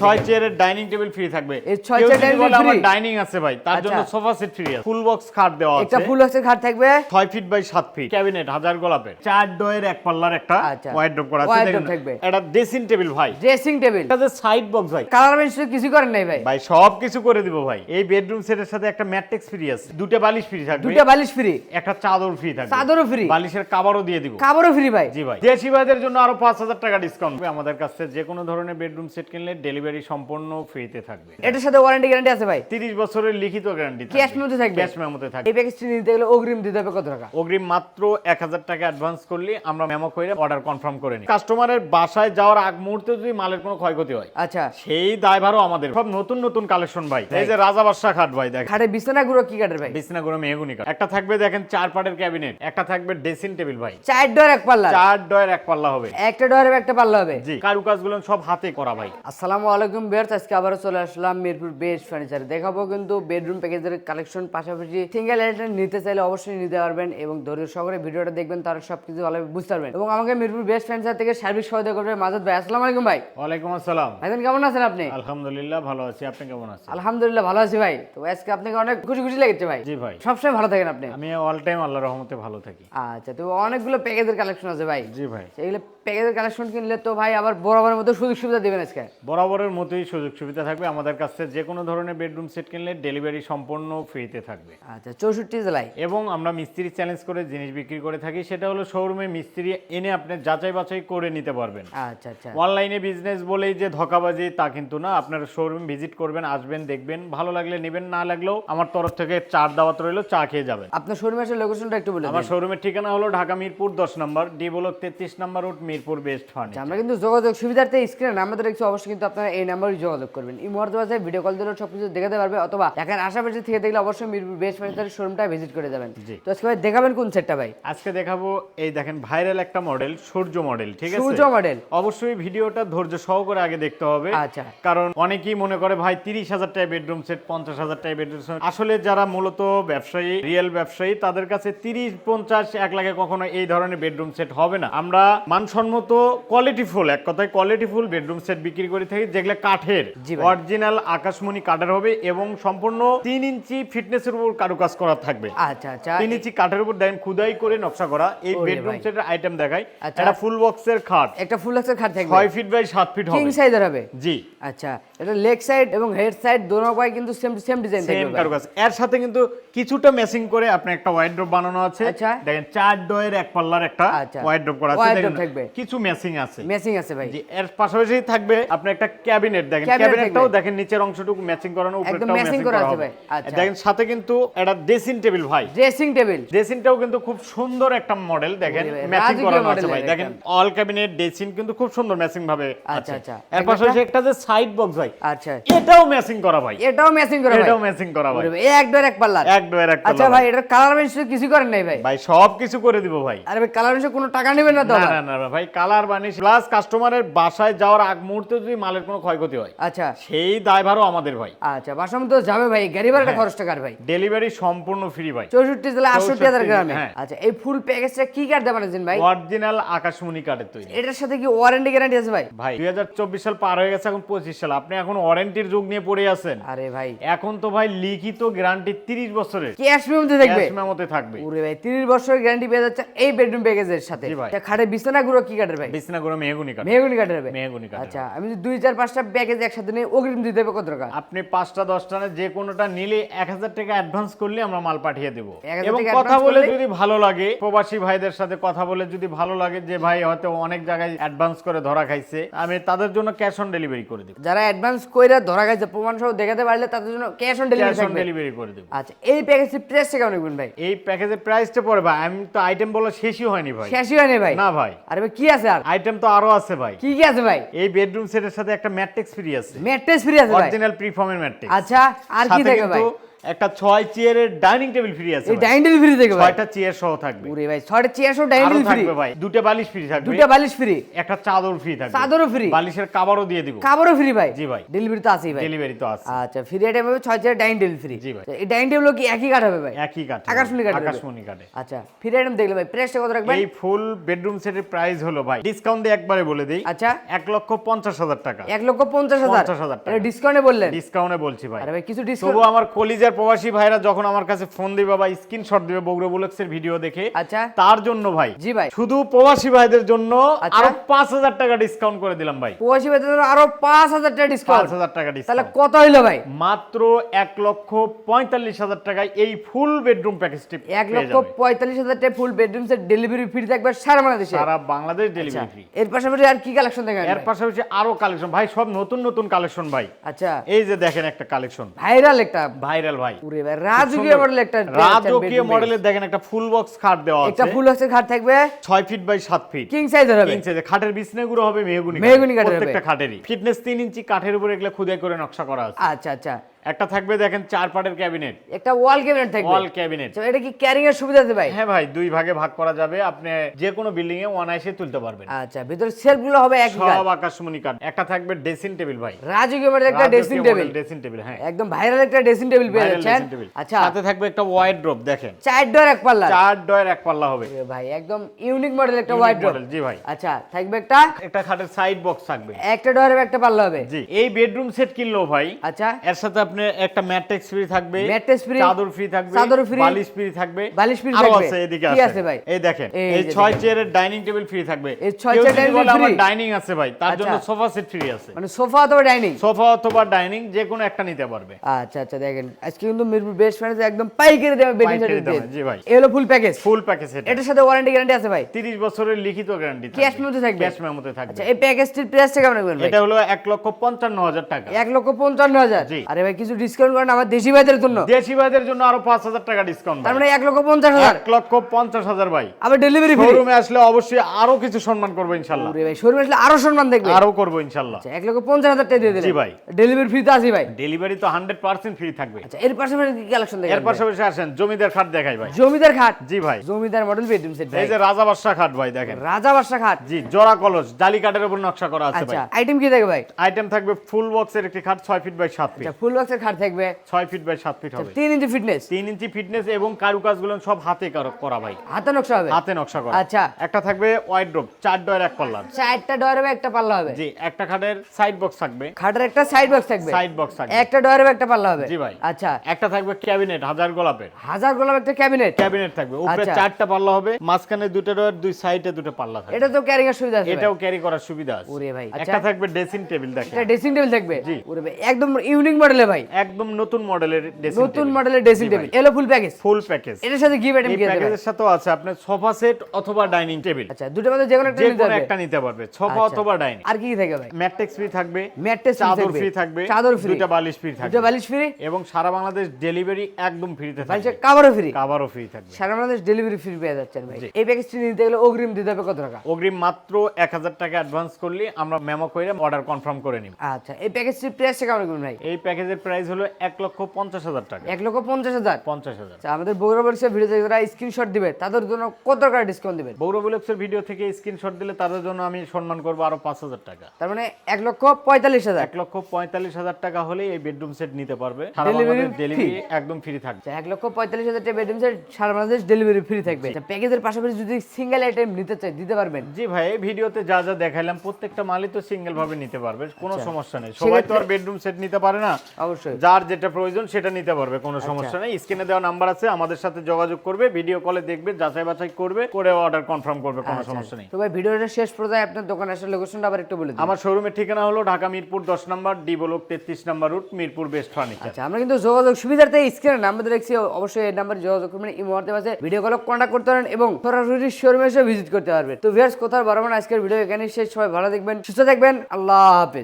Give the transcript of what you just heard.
ছয় চেয়ারের dining table free থাকবে। এই ছয় চেয়ার যদি dining আমার ডাইনিং আছে ভাই তার আচ্ছা। জন্য সোফা সেট ফ্রি আছে। ফুল বক্স খাট দেওয়া একটা ফুল বক্সের খাট থাকবে? ছয় ফিট বাই সাত ফিট ক্যাবিনেট হাজার গোলাপের। চার ডয়ের এক পাল্লার একটা আচ্ছা। ওয়াইড করা আছে দেখেন। একটা ড্রেসিং টেবিল ভাই। ড্রেসিং টেবিল এটা সাইড বক্স ভাই। কালার কিছু করেন নাই ভাই। ভাই সব কিছু করে দিব ভাই। এই বেডরুম সেটের সাথে একটা ম্যাট্রিক্স ফ্রি আছে। দুটো বালিশ ফ্রি থাকবে। দুটা বালিশ ফ্রি একটা চাদর ফ্রি থাকবে। চাদরও ফ্রি বালিশের কাভারও দিয়ে দিব। কাপড়ও ফ্রি ভাই। জি ভাই। দেশি ভাইদের জন্য আরও পাঁচ হাজার টাকা ডিসকাউন্ট আমাদের কাছে যে কোনো ধরনের বেডরুম সেট কিনলে ডেলিভারি সম্পূর্ণ ফ্রিতে থাকবে। এটার সাথে ওয়ারেন্টি গ্যারান্টি আছে ভাই? তিরিশ বছরের লিখিত গ্যারান্টি ক্যাশ মেমোতে থাকবে? ক্যাশ মেমোতে থাকবে। এই প্যাকেজটি নিতে গেলে অগ্রিম দিতে হবে কত টাকা? অগ্রিম মাত্র এক হাজার টাকা অ্যাডভান্স করলে আমরা মেমো করে অর্ডার কনফার্ম করে নিই। কাস্টমারের বাসায় যাওয়ার আগ মুহূর্তে যদি মালের কোনো ক্ষয়ক্ষতি হয় আচ্ছা। সেই দায়ভারও আমাদের। সব নতুন নতুন কালেকশন ভাই। এই যে রাজা বাদশা খাট ভাই দেখ খাটে বিছানা গুলো কি কাটের ভাই? বিছনা করে মেহগুনি কাঠ। একটা থাকবে দেখেন চার পাটের ক্যাবিনেট একটা থাকবে ড্রেসিং টেবিল ভাই। চার ডোর এক পাল্লা। চার ডয়ের এক পাল্লা হবে। একটা ডোর একটা পাল্লা হবে। জি। কারুকাজগুলো সব হাতে করা ভাই। আসসালামু আলাইকুম বেয়ার্স আজকে আবারও চলে আসলাম মিরপুর বেস্ট ফার্নিচার দেখাবো কিন্তু বেডরুম প্যাকেজের কালেকশন পাশাপাশি সিঙ্গেল আইটেম নিতে চাইলে অবশ্যই নিতে পারবেন এবং ধৈর্য সহকারে ভিডিওটা দেখবেন তারা সবকিছু ভালো বুঝতে পারবেন। এবং আমাকে মিরপুর বেস্ট ফার্নিচার থেকে সার্ভিস সহায়তা করবে মাজাদ ভাই। আসসালামু আলাইকুম ভাই। ওয়ালাইকুম আসসালাম। ভাইজান কেমন আছেন আপনি? আলহামদুলিল্লাহ ভালো আছি। আপনি কেমন আছেন? আলহামদুলিল্লাহ ভালো আছি ভাই। তো আজকে আপনাকে অনেক খুশি খুশি লেগেছে ভাই। জি ভাই। সবসময় ভালো থাকেন আপনি। আমি অল টাইম আল্লাহ রহমতে ভালো থাকি। আচ্ছা তো অনেকগুলো প্যাকেজের কালেকশন আছে ভাই। জি ভাই। সেইগুলো প্যাকেজের কালেকশন কিনলে তো ভাই আবার বরাবরের মতো সুযোগ সুবিধা দেবেন আজকে। বরাবরের মতোই সুযোগ সুবিধা থাকবে। আমাদের কাছে যে কোনো ধরনের বেডরুম সেট কিনলে ডেলিভারি সম্পূর্ণ ফ্রিতে থাকবে। আচ্ছা চৌষট্টি জেলায়। এবং আমরা মিস্ত্রি চ্যালেঞ্জ করে জিনিস বিক্রি করে থাকি। সেটা হলো শোরুমে মিস্ত্রি এনে আপনি যাচাই বাছাই করে নিতে পারবেন। আচ্ছা আচ্ছা। অনলাইনে বিজনেস বলেই যে ধোকাবাজি তা কিন্তু না। আপনার শোরুম ভিজিট করবেন আসবেন দেখবেন। ভালো লাগলে নেবেন না লাগলেও আমার তরফ থেকে চার দাওয়াত রইল চা খেয়ে যাবেন। আপনার শোরুমের লোকেশনটা একটু বলে আমার শোরুমের ঠিকানা হলো ঢাকা মিরপুর দশ নম্বর ডি ব্লক তেত্রিশ নম্বর রোড মিরপুর বেস্ট আচ্ছা, আমরা কিন্তু যোগাযোগ সুবিধার্থে স্ক্রিনে নাম্বার দেখছি অবশ্যই কিন্তু আপনারা এই নাম্বারে যোগাযোগ করবেন। এই মুহূর্তে আছে ভিডিও কল দিলেও সবকিছু দেখাতে পারবে অথবা এখানে আশেপাশে থেকে দেখলে অবশ্যই মিরপুর বেস্ট ফার্নিচারের শোরুমটা ভিজিট করে যাবেন। তো আজকে ভাই দেখাবেন কোন সেটটা ভাই? আজকে দেখাবো এই দেখেন ভাইরাল একটা মডেল সূর্য মডেল ঠিক আছে? সূর্য মডেল অবশ্যই ভিডিওটা ধৈর্য সহকারে আগে দেখতে হবে। আচ্ছা। কারণ অনেকেই মনে করে ভাই তিরিশ হাজার টাকা বেডরুম সেট পঞ্চাশ হাজার টাকা বেডরুম সেট আসলে যারা মূলত ব্যবসায়ী রিয়েল ব্যবসায়ী তাদের কাছে তিরিশ পঞ্চাশ এক লাখে কখনো এই ধরনের বেডরুম সেট হবে না। আমরা মানসম্মত কোয়ালিটি ফুল এক কথায় কোয়ালিটি ফুল বেডরুম সেট বিক্রি করে থাকি যেগুলো কাঠের অরিজিনাল আকাশমণি কাঠের হবে এবং সম্পূর্ণ তিন ইঞ্চি ফিটনেসের উপর কারুকাজ করা থাকবে আচ্ছা আচ্ছা তিন ইঞ্চি কাঠের উপর দেখেন খুদাই করে নকশা করা এই বেডরুম ভাই। সেটের আইটেম দেখাই আচ্ছা। এটা ফুল বক্সের খাট একটা ফুল এক্সের খাট থাকবে ছয় ফিট বাই সাত ফিট হবে কিং সাইজের হবে জি আচ্ছা এটা লেগ সাইড এবং হেড সাইড দোনো পায়ে কিন্তু সেম সেম ডিজাইন সেম থাকবে ভাই। কারুকাজ এর সাথে কিন্তু কিছুটা ম্যাচিং করে আপনি একটা ওয়াইড্রপ বানানো আছে আচ্ছা। দেখেন চার ডয়ের এক পাল্লার একটা আচ্ছা। ওয়াইড্রপ করা আছে দেখেন থাকবে। কিছু ম্যাচিং আছে। ম্যাচিং আছে ভাই। জি এর পাশাপাশি থাকবে আপনি একটা ক্যাবিনেট দেখেন। ক্যাবিনেটটাও দেখেন নিচের অংশটুকু ম্যাচিং করানো একদম ম্যাচিং করা আছে ভাই। আচ্ছা। দেখেন সাথে কিন্তু একটা ড্রেসিং টেবিল ভাই। ড্রেসিং টেবিল ড্রেসিংটাও কিন্তু খুব সুন্দর একটা মডেল দেখেন ম্যাচিং করানো আছে ভাই। দেখেন অল ক্যাবিনেট ড্রেসিং কিন্তু খুব সুন্দর ম্যাচিং ভাবে আচ্ছা, আচ্ছা। এর পাশাপাশি একটা যে সাইড বক্স ভাই আচ্ছা। এটাও ম্যাচিং করা ভাই। এটাও ম্যাচিং করা ভাই। এটাও ম্যাচিং করা ভাই। এই এক ডোর এক পাল্লা এক ডয়ের এক আচ্ছা ভাই এটার কালার বেঞ্চ কিছু করেন নাই ভাই? ভাই সব কিছু করে দিব ভাই। আরে ভাই কালার বেঞ্চে কোনো টাকা নেবেন না তো না না না ভাই কালার বানিশ প্লাস কাস্টমারের বাসায় যাওয়ার আগ মুহূর্তে যদি মালের কোনো ক্ষয়ক্ষতি হয় আচ্ছা। সেই দায়ভারও আমাদের ভাই। আচ্ছা বাসাম তো যাবে ভাই গাড়ি হ্যাঁ। ভাড়াটা খরচ টাকার ভাই? ডেলিভারি সম্পূর্ণ ফ্রি ভাই। চৌষট্টি জেলা আটষট্টি হাজার গ্রামে। হ্যাঁ। আচ্ছা এই ফুল প্যাকেজটা কি কার্ড দেবেন ভাই? অরিজিনাল আকাশমণি কাঠের তৈরি। এটার সাথে কি ওয়ারেন্টি গ্যারান্টি আছে ভাই? ভাই দুই সাল পার হয়ে গেছে এখন পঁচিশ সাল। আপনি এখন ওয়ারেন্টির যুগ নিয়ে পড়ে আছেন। আরে ভাই। এখন তো ভাই লিখিত গ্যারান্টি তিরিশ বছরের। ক্যাশ মেমোতে থাকবে? ক্যাশ মেমোতে থাকবে। ওরে ভাই 30 বছরের গ্যারান্টি পেয়ে যাচ্ছে এই বেডরুম প্যাকেজের সাথে। জি ভাই। খাটে বিছানা গুলো কি কাঠের ভাই? বিছনা করে মেহগুনি কাঠ মেহগুনি কাঠের হবে মেহগুনি কাঠের আচ্ছা আমি যদি দুই চার পাঁচটা প্যাকেজ একসাথে নিয়ে অগ্রিম দিতে হবে কত টাকা? আপনি পাঁচটা দশটা না যে কোনোটা নিলে এক হাজার টাকা অ্যাডভান্স করলে আমরা মাল পাঠিয়ে দেবো। এবং কথা বলে যদি ভালো লাগে প্রবাসী ভাইদের সাথে কথা বলে যদি ভালো লাগে যে ভাই হয়তো অনেক জায়গায় অ্যাডভান্স করে ধরা খাইছে আমি তাদের জন্য ক্যাশ অন ডেলিভারি করে দেবো। যারা অ্যাডভান্স কইরা ধরা গেছে প্রমাণ সহ দেখাতে পারলে তাদের জন্য cash on delivery cash on delivery করে দেবো। আচ্ছা এই প্যাকেজের প্রাইসটা কেমন রাখবেন ভাই? এই প্যাকেজের প্রাইসটা পড়ে ভাই আমি তো আইটেম বলা শেষই হয়নি ভাই। শেষই হয়নি ভাই? না ভাই। আরে ভাই কি আছে আর? আইটেম তো আরও আছে ভাই। কি কি আছে ভাই? এই বেডরুম সেটের সাথে একটা ম্যাট্রিক্স ফ্রি আছে। ম্যাট্রিক্স ফ্রি আছে ভাই। অরিজিনাল প্রিফর্মের ম্যাট্রিক্স আচ্ছা আর কি থাকে ভাই? একটা ছয় চেয়ারের ডাইনিং টেবিল ফ্রি আছে ডাইনিং টেবিল ফ্রি থেকে ভাই। ছয়টা চেয়ার সহ থাকবে। ওরে ভাই ছয়টা চেয়ার সহ ডাইনিং টেবিল ফ্রি? থাকবে ভাই। দুটো বালিশ ফ্রি থাকবে। দুটা বালিশ ফ্রি? একটা চাদর ফ্রি থাকবে। চাদরও ফ্রি? বালিশের কাভারও দিয়ে দিব। খাবারও ফ্রি ভাই? জি ভাই। ডেলিভারি তো আছেই ভাই। ডেলিভারি তো আছে। আচ্ছা ফ্রি আইটেম হবে ছয় চেয়ার ডাইনিং টেবিল ফ্রি। জি ভাই। এই ডাইনিং টেবিল কি একই কাঠ হবে ভাই? একই কাঠে আকাশমণি হবে। আকাশমণি কাঠে আচ্ছা ফ্রি আইটেম দেখলে ভাই প্রাইসটা কত রাখবেন? এই ফুল বেডরুম সেটের প্রাইস হলো ভাই ডিসকাউন্ট দিয়ে একবারে বলে দেই আচ্ছা। এক লক্ষ পঞ্চাশ হাজার টাকা। এক লক্ষ পঞ্চাশ হাজার। 50,000 টাকা। এটা ডিসকাউন্টে বললেন? ডিসকাউন্টে বলছি ভাই। আরে ভাই কিছু ডিসকাউন্ট আমার কলিজার প্রবাসী ভাইরা যখন আমার কাছে ফোন দিবে বা স্ক্রিনশট দিবে বগুড়া বুলেক্সের ভিডিও দেখে আচ্ছা। তার জন্য ভাই জি ভাই। শুধু প্রবাসী ভাইদের জন্য আচ্ছা। আরও পাঁচ হাজার টাকা ডিসকাউন্ট করে দিলাম ভাই। প্রবাসী ভাইদের জন্য আরও পাঁচ হাজার টাকা পাঁচ ডিসকাউন্ট হাজার টাকা ডিসকাউন্ট তাহলে কত হইল ভাই? মাত্র এক লক্ষ পঁয়তাল্লিশ হাজার টাকায় এই ফুল বেডরুম প্যাকেজটি এক লক্ষ পঁয়তাল্লিশ হাজার টাকা full bedroom set delivery free থাকবে সারা বাংলাদেশে। সারা বাংলাদেশ ডেলিভারি ফ্রি এর পাশাপাশি আর কি কালেকশন দেখেন এর পাশাপাশি আরও কালেকশন ভাই সব নতুন নতুন কালেকশন ভাই। আচ্ছা। এই যে দেখেন একটা কালেকশন ভাইরাল একটা। ভাইরাল ভাই। পুরে ভাই রাজকীয় মডেল একটা রাজকীয় মডেলের দেখেন একটা ফুল বক্স খাট দেওয়া একটা আছে। ফুল বক্সের খাট থাকবে? 6 ফিট বাই 7 ফিট কিং সাইজের হবে। কিং সাইজে খাটের বিছনাগুলো হবে মেহগুনি মেহগনি কাঠের। প্রত্যেকটা খাটেরই। ফিটনেস 3 ইঞ্চি কাঠের উপরে এগুলো খুদাই করে নকশা করা আছে। আচ্ছা আচ্ছা। একটা থাকবে দেখেন চার পাটের ক্যাবিনেট। একটা ওয়াল ক্যাবিনেট থাকবে। ওয়াল ক্যাবিনেট এটা কি ক্যারিং এর সুবিধা আছে ভাই? হ্যাঁ ভাই দুই ভাগে ভাগ করা যাবে। আপনি যে কোনো বিল্ডিং এ অনায়াসে তুলতে পারবেন। আচ্ছা ভিতরে সেলফগুলো হবে কাঠ সব আকাশমণি কাঠ। একটা থাকবে ড্রেসিং টেবিল ভাই। রাজকীয় মডেল একটা ড্রেসিং টেবিল ড্রেসিং টেবিল হ্যাঁ। একদম ভাইরাল একটা ড্রেসিং টেবিল পেয়ে যাচ্ছেন। আচ্ছা। সাথে থাকবে একটা ওয়াইড ড্রপ দেখেন। চার ডোর এক পাল্লা। চার ডয়ের এক পাল্লা হবে। ভাই একদম ইউনিক মডেল একটা ওয়াইড ডোর model, জি ভাই। আচ্ছা থাকবে একটা? একটা খাটের সাইড বক্স থাকবে। একটা ডোরের একটা পাল্লা হবে। জি। এই বেডরুম সেট কিনলো ভাই। আচ্ছা। এর সাথে আপনি একটা ম্যাট্রিক্স ফ্রি থাকবে Mattress free, চাদর ফ্রি থাকবে চাদর free, বালিশ ফ্রি থাকবে। বালিশ আরও থাকবে। আছে এদিকে আছে। আছে ভাই? এই দেখেন এই এই ছয় চেয়ারের ডাইনিং টেবিল ফ্রি থাকবে। এই ছয় চেয়ার যদি dining আমার ডাইনিং আছে ভাই তার জন্য আচ্ছা। সোফা সেট ফ্রি আছে। মানে সোফা অথবা ডাইনিং সোফা অথবা ডাইনিং যে কোনো একটা নিতে পারবে। আচ্ছা আচ্ছা দেখেন। আজকে কিন্তু মিরপুর বেস্ট ফার্নিচার একদম পাইকারি দামে বেডিং সেট দিচ্ছে জি ভাই। এই হলো ফুল প্যাকেজ ফুল প্যাকেজ এটা এটার সাথে ওয়ারেন্টি গ্যারান্টি আছে ভাই? 30 বছরের লিখিত গ্যারান্টি Cash মেমোতে থাকবে? ক্যাশ মেমোতে থাকবে। আচ্ছা এই প্যাকেজটির প্রাইসটা কেমন রাখবেন এটা হলো এক লক্ষ পঞ্চান্ন হাজার টাকা। এক লক্ষ পঞ্চান্ন হাজার? আরে ভাই কিছু ডিসকাউন্ট করেন আমার দেশি ভাইদের জন্য। দেশি ভাইদের জন্য আরও পাঁচ হাজার টাকা ডিসকাউন্ট তার মানে এক লক্ষ পঞ্চাশ হাজার। এক লক্ষ পঞ্চাশ হাজার ভাই। আবার ডেলিভারি ফ্রি শোরুমে আসলে অবশ্যই আরও কিছু সম্মান করব ইনশাল্লাহ। ভাই শোরুমে আসলে আরও সম্মান দেখবে। আরও করব ইনশাল্লাহ। আচ্ছা এক লক্ষ পঞ্চাশ হাজার টাকা দিয়ে দিলেন। জি ভাই। ডেলিভারি ফ্রি তো আছে ভাই। ডেলিভারি তো হান্ড্রেড পার্সেন্ট ফ্রি থাকবে। আচ্ছা এর পাশাপাশি কি কালেকশন দেখেন এর পাশাপাশি আসেন জমিদার খাট দেখাই ভাই। জমিদার খাট? জি ভাই। জমিদার মডেল বেডরুম সেট ভাই। এই যে রাজা বাদশা খাট ভাই দেখেন। রাজা বাসা খাট? জি জোড়া কলস জালি কাঠের উপর নকশা করা আছে ভাই। আচ্ছা আইটেম কি থাকবে ভাই? আইটেম থাকবে ফুল বক্সের একটি খাট ছয় ফিট বাই সাত ফিট আচ্ছা ফুল বক্সের খাট থাকবে। ছয় ফিট বাই সাত ফিট হবে। তিন ইঞ্চি ফিটনেস তিন ইঞ্চি ফিটনেস এবং কারুকাজগুলো সব হাতে করা ভাই। হাতে নকশা হবে? হাতে নকশা করা। আচ্ছা। একটা থাকবে ওয়াইড ড্রপ চার ডয়ের এক পাল্লার। চারটা ডোর হবে একটা পাল্লা হবে? জি একটা খাটের সাইড বক্স থাকবে। খাটের একটা সাইড বক্স থাকবে? সাইড বক্স থাকবে। একটা হবে একটা পাল্লা হবে? জি ভাই। আচ্ছা। একটা থাকবে ক্যাবিনেট হাজার গোলাপের। হাজার গোলাপ একটা ক্যাবিনেট ক্যাবিনেট থাকবে। উপরে আচ্ছা। চারটা পাল্লা হবে মাঝখানে দুটো ডোর দুই সাইডে দুটো পাল্লা থাকবে। এটা তো ক্যারিং এর সুবিধা আছে এটাও ক্যারি করার সুবিধা আছে। ওরে ভাই, আচ্ছা। একটা থাকবে ড্রেসিং টেবিল দেখেন। এটা ড্রেসিং টেবিল থাকবে? জি। ওরে ভাই একদম ইউনিক মডেলের ভাই। একদম নতুন মডেলের ড্রেসিং নতুন মডেলের ড্রেসিং টেবিল এলো ফুল প্যাকেজ ফুল প্যাকেজ এটার সাথে গিফট আইটেম কি আছে ভাই? প্যাকেজের সাথেও আছে আপনার সোফা সেট অথবা ডাইনিং টেবিল আচ্ছা দুটোর মধ্যে যে কোনো একটা নিতে হবে একটা নিতে পারবে সোফা আচ্ছা। অথবা ডাইনিং আর কি কি থাকে ভাই? ম্যাট্রিক্স ফ্রি থাকবে চাদর ফ্রি থাকবে চাদর ফ্রি দুটো বালিশ ফ্রি থাকবে। দুটো বালিশ ফ্রি এবং সারা বাংলাদেশ ডেলিভারি একদম ফ্রিতে থাকবে বালিশের কাভারও ফ্রি কাভারও ফ্রি থাকবে। সারা বাংলাদেশ ডেলিভারি ফ্রি পেয়ে যাচ্ছেন ভাই। এই প্যাকেজটি নিতে গেলে অগ্রিম দিতে হবে কত টাকা? অগ্রিম মাত্র এক হাজার টাকা অ্যাডভান্স করলে আমরা মেমো করে অর্ডার কনফার্ম করে নিব। আচ্ছা এই প্যাকেজটির প্রাইসটা কেমন ভাই? এই প্যাকেজের প্রাইস হলো এক লক্ষ পঞ্চাশ হাজার টাকা। এক লক্ষ পঞ্চাশ হাজার? পঞ্চাশ হাজার। আচ্ছা আমাদের বগুড়া বলছে ভিডিও থেকে যারা স্ক্রিনশট দিবে তাদের জন্য কত টাকা ডিসকাউন্ট দিবেন? বৌরবুলেক্সের ভিডিও থেকে স্ক্রিনশট দিলে তাদের জন্য আমি সম্মান করব আরও পাঁচ হাজার টাকা। তার মানে এক লক্ষ পঁয়তাল্লিশ হাজার? এক লক্ষ পঁয়তাল্লিশ হাজার টাকা হলে এই বেডরুম সেট নিতে পারবে? ডেলিভারি একদম ফ্রি থাকবে। আচ্ছা এক লক্ষ পঁয়তাল্লিশ হাজার টাকা বেডরুম সেট সারা বাংলাদেশ ডেলিভারি ফ্রি থাকবে। আচ্ছা প্যাকেজের পাশাপাশি যদি সিঙ্গেল আইটেম নিতে চাই দিতে পারবেন? জি ভাই এই ভিডিওতে যা যা দেখাইলাম প্রত্যেকটা মালই তো সিঙ্গেল ভাবে নিতে পারবে কোনো আচ্ছা। সমস্যা নেই। সবাই তো আর বেডরুম সেট নিতে পারে না। অবশ্যই। যার যেটা প্রয়োজন সেটা নিতে পারবে কোনো আচ্ছা। সমস্যা নেই। স্ক্রিনে দেওয়া নাম্বার আছে আমাদের সাথে যোগাযোগ করবে ভিডিও কলে দেখবে যাচাই বাছাই করবে করে অর্ডার কনফার্ম করবে কোনো আচ্ছা, সমস্যা নেই। তো ভাই ভিডিওটা শেষ পর্যায়ে আপনার দোকান আসার লোকেশনটা আবার একটু বলে আমার শোরুমের ঠিকানা হলো ঢাকা মিরপুর দশ নম্বর ডি ব্লক তেত্রিশ number route Mirpur best furniture আচ্ছা আমরা কিন্তু যোগাযোগ সুবিধার্থে স্ক্রিনে নাম্বার দেখছি অবশ্যই এই নাম্বারে যোগাযোগ করবেন এই মুহূর্তে পাশে ভিডিও কল কন্ট্যাক্ট করতে পারেন এবং সরাসরি শোরুমে এসে ভিজিট করতে পারবেন। তো ভিউয়ার্স কোথাও বরাবর আজকের ভিডিও এখানে শেষ। সবাই ভালো দেখবেন সুস্থ থাকবেন আল্লাহ হাফেজ।